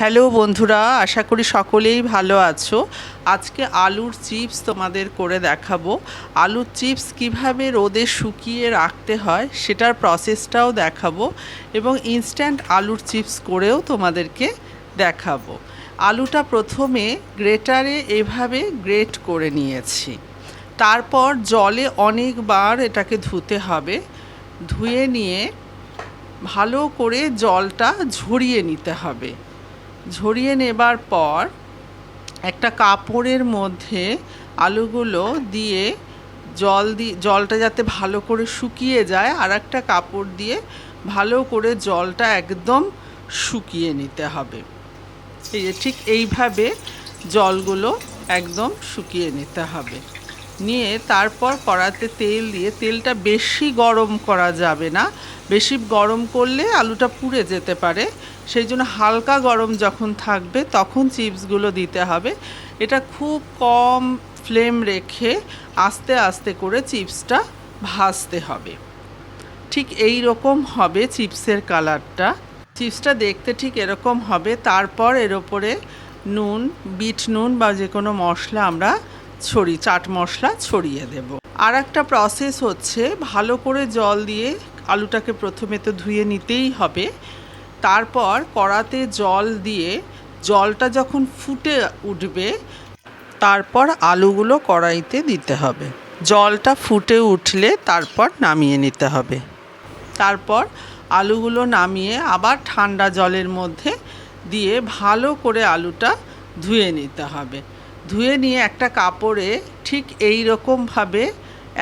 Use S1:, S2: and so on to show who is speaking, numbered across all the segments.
S1: Hello বন্ধুরা, আশা করি সকলেই ভালো আছো। আজকে আলুর চিপস তোমাদের করে দেখাবো। আলুর চিপস কীভাবে রোদে শুকিয়ে রাখতে হয় সেটার প্রসেসটাও দেখাবো এবং ইনস্ট্যান্ট আলুর চিপস করেও তোমাদেরকে দেখাবো। আলুটা প্রথমে গ্রেটারে এভাবে গ্রেট করে নিয়েছি। তারপর জলে অনেকবার এটাকে ধুতে হবে। ধুয়ে নিয়ে ভালো করে জলটা ঝরিয়ে নিতে হবে। ঝরিয়ে নেবার পর একটা কাপড়ের মধ্যে আলুগুলো দিয়ে জল দিয়ে জলটা যাতে ভালো করে শুকিয়ে যায়, আর একটা কাপড় দিয়ে ভালো করে জলটা একদম শুকিয়ে নিতে হবে। এই যে ঠিক এইভাবে জলগুলো একদম শুকিয়ে নিতে হবে। নিয়ে তারপর কড়াতে তেল দিয়ে, তেলটা বেশি গরম করা যাবে না। বেশি গরম করলে আলুটা পুড়ে যেতে পারে। সেই জন্য হালকা গরম যখন থাকবে তখন চিপসগুলো দিতে হবে। এটা খুব কম ফ্লেম রেখে আস্তে আস্তে করে চিপসটা ভাজতে হবে। ঠিক এই রকম হবে চিপসের কালারটা। চিপসটা দেখতে ঠিক এরকম হবে। তারপর এর ওপরে নুন, বিট নুন বা যে কোনো মশলা আমরা ছড়ি, চাট মশলা ছড়িয়ে দেব। আর একটা প্রসেস হচ্ছে, ভালো করে জল দিয়ে আলুটাকে প্রথমে তো ধুয়ে নিতেই হবে। তারপর কড়াতে জল দিয়ে জলটা যখন ফুটে উঠবে, তারপর আলুগুলো কড়াইতে দিতে হবে। জলটা ফুটে উঠলে তারপর নামিয়ে নিতে হবে। তারপর আলুগুলো নামিয়ে আবার ঠান্ডা জলের মধ্যে দিয়ে ভালো করে আলুটা ধুয়ে নিতে হবে। ধুয়ে নিয়ে একটা কাপড়ে ঠিক এই রকমভাবে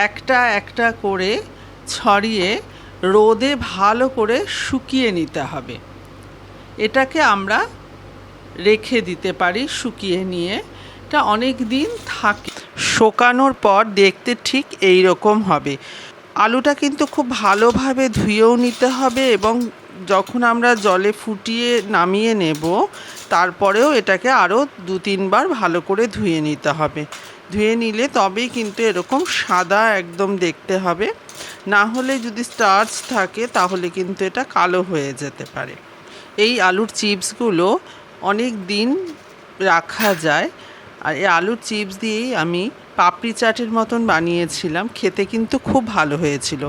S1: একটা একটা করে ছড়িয়ে রোদে ভালো করে শুকিয়ে নিতে হবে। এটাকে আমরা রেখে দিতে পারি শুকিয়ে নিয়ে। এটা অনেক দিন থাকে। শোকানোর পর দেখতে ঠিক এই রকম হবে। আলুটা কিন্তু খুব ভালোভাবে ধুয়েও নিতে হবে এবং যখন আমরা জলে ফুটিয়ে নামিয়ে নেব, তারপরেও এটাকে আরও দু তিনবার ভালো করে ধুয়ে নিতে হবে। ধুয়ে নিলে তবেই কিন্তু এরকম সাদা একদম দেখতে হবে। না হলে যদি স্টার্চ থাকে, তাহলে কিন্তু এটা কালো হয়ে যেতে পারে। এই আলুর চিপসগুলো অনেক দিন রাখা যায়। আর এই আলুর চিপস দিয়েই আমি পাপড়ি চাটের মতন বানিয়েছিলাম, খেতে কিন্তু খুব ভালো হয়েছিল।